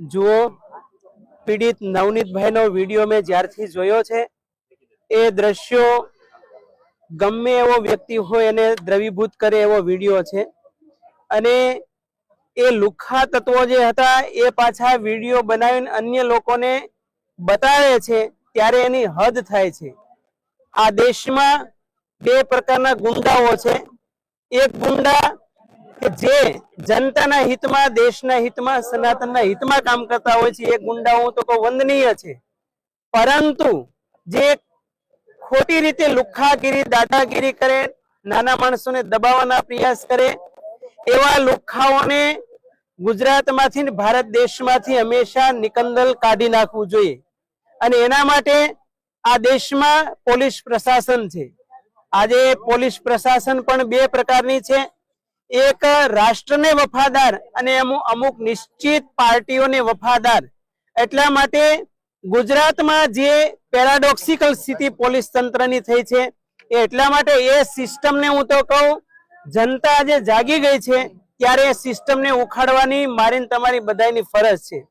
જુઓ, પીડિત નવનીતભાઈનો વીડિયો મેં જ્યારથી જોયો છે. એ દ્રશ્યો ગમે એવો વ્યક્તિ હોય એને દ્રવીભૂત કરે એવો વીડિયો છે. અને એ લુખ્ખા તત્વો જે હતા, એ પાછા વીડિયો બનાવીને અન્ય લોકોને બતાવે છે, ત્યારે એની હદ થાય છે. આ દેશમાં બે પ્રકારના ગુંડાઓ છે. એક ગુંડા કે જે જનતાના હિતમાં, દેશના હિતમાં, સનાતનના હિતમાં કામ કરતા હોય છે, એ ગુંડાઓ તો કહું વંદનીય છે. પરંતુ જે ખોટી રીતે લુખ્ખાગીરી, દાદાગીરી કરે, નાના માણસોને દબાવવાના પ્રયાસ કરે, એવા લુખ્ખાઓને ગુજરાતમાંથી ભારત દેશમાંથી હંમેશા નિકંદલ કાઢી નાખવું જોઈએ. અને એના માટે આ દેશમાં પોલીસ પ્રશાસન છે. આજે પોલીસ પ્રશાસન પણ બે પ્રકારની છે. એક રાષ્ટ્રને વફાદાર અને અમુક નિશ્ચિત પાર્ટીઓને વફાદાર. એટલા માટે ગુજરાતમાં જે પેરાડોક્સિકલ સ્થિતિ પોલીસ તંત્રની થઈ છે, એ એટલા માટે એ સિસ્ટમને હું તો કહું, જનતા આજે જાગી ગઈ છે, ત્યારે એ સિસ્ટમને ઉખાડવાની મારીને તમારી બધાની ફરજ છે.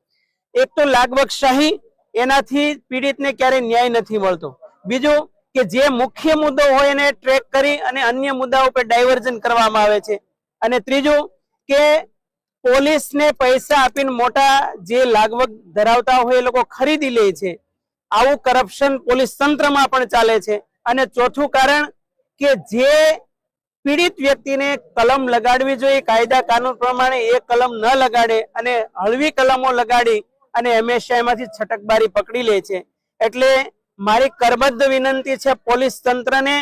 એક તો લાગવકશાહી એનાથી પીડિતને ક્યારેય ન્યાય નથી મળતો. બીજું કે જે મુખ્ય મુદ્દો હોય એને ટ્રેક કરી અને અન્ય મુદ્દાઓ પર ડાયવર્ઝન કરવામાં આવે છે. અને ત્રીજું કે પોલીસને પૈસા આપીને મોટા જે લાગવગ ધરાવતા હોય એ લોકો ખરીદી લે છે. આવું કરપ્શન પોલીસ તંત્રમાં પણ ચાલે છે. અને ચોથું કારણ કે જે પીડિત વ્યક્તિને કલમ લગાડવી જોઈએ, કાયદા કાનૂન પ્રમાણે એ કલમ ન લગાડે અને હળવી કલમો લગાડી અને હંમેશા એમાંથી છટકબારી પકડી લે છે. એટલે મારી કરબદ્ધ વિનંતી છે પોલીસ તંત્રને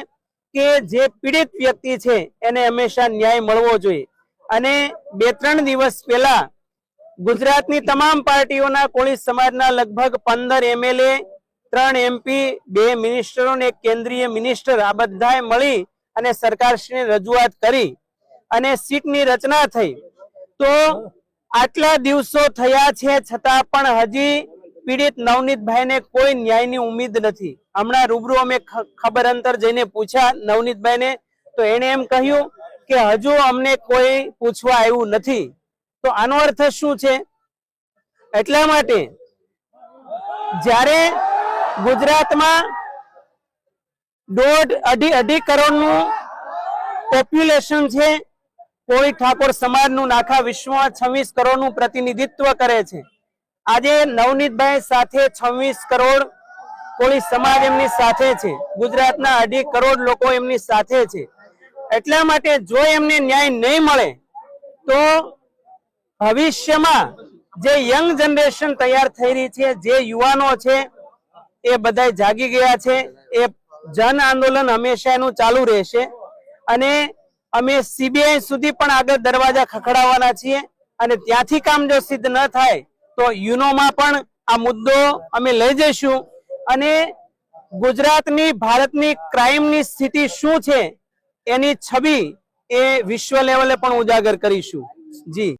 કે જે પીડિત વ્યક્તિ છે એને હંમેશા ન્યાય મળવો જોઈએ. અને બે ત્રણ દિવસ પહેલા ગુજરાતની તમામ પાર્ટીઓના કોળી સમાજના લગભગ પંદર એમએલએ ત્રણ એમપી બે મિનિસ્ટરો ને કેન્દ્રીય મિનિસ્ટર આ બધાએ મળી અને સરકારશ્રીને રજૂઆત કરી અને સીટની રચના થઈ. તો આટલા દિવસો થયા છે છતાં પણ હજી પીડિત નવનીતભાઈને કોઈ ન્યાયની ઉમ્મીદ નથી. હમણાં રૂબરૂ અમે ખબર અંતર જઈને પૂછ્યા નવનીતભાઈને, તો એને એમ કહ્યું કે હજુ અમને કોઈ પૂછવા આવ્યું નથી. તો આનો અર્થ શું છે? એટલા માટે, જ્યારે ગુજરાતમાં દોઢ અઢી અઢી કરોડનું પોપ્યુલેશન છે કોળી ઠાકોર સમાજનું આખા વિશ્વમાં છવ્વીસ કરોડનું પ્રતિનિધિત્વ કરે છે. આજે નવનીતભાઈ સાથે છવ્વીસ કરોડ કોળી સમાજ એમની સાથે છે. ગુજરાતના અઢી કરોડ લોકો એમની સાથે છે. એટલા માટે જો એમને ન્યાય નહીં મળે, તો ભવિષ્યમાં જે યંગ જનરેશન તૈયાર થઈ રહી છે, જે યુવાનો છે, એ બધા જાગી ગયા છે. એ જન આંદોલન હંમેશા એનું ચાલુ રહેશે. અને અમે સીબીઆઈ સુધી પણ આગળ દરવાજા ખખડાવવાના છીએ. અને ત્યાંથી કામ જો સિદ્ધ ન થાય તો યુનોમાં પણ આ મુદ્દો અમે લઈ જઈશું. અને ગુજરાતની, ભારતની ક્રાઇમની સ્થિતિ શું છે, એની છબી એ વિશ્વ લેવલે પણ ઉજાગર કરીશું. જી.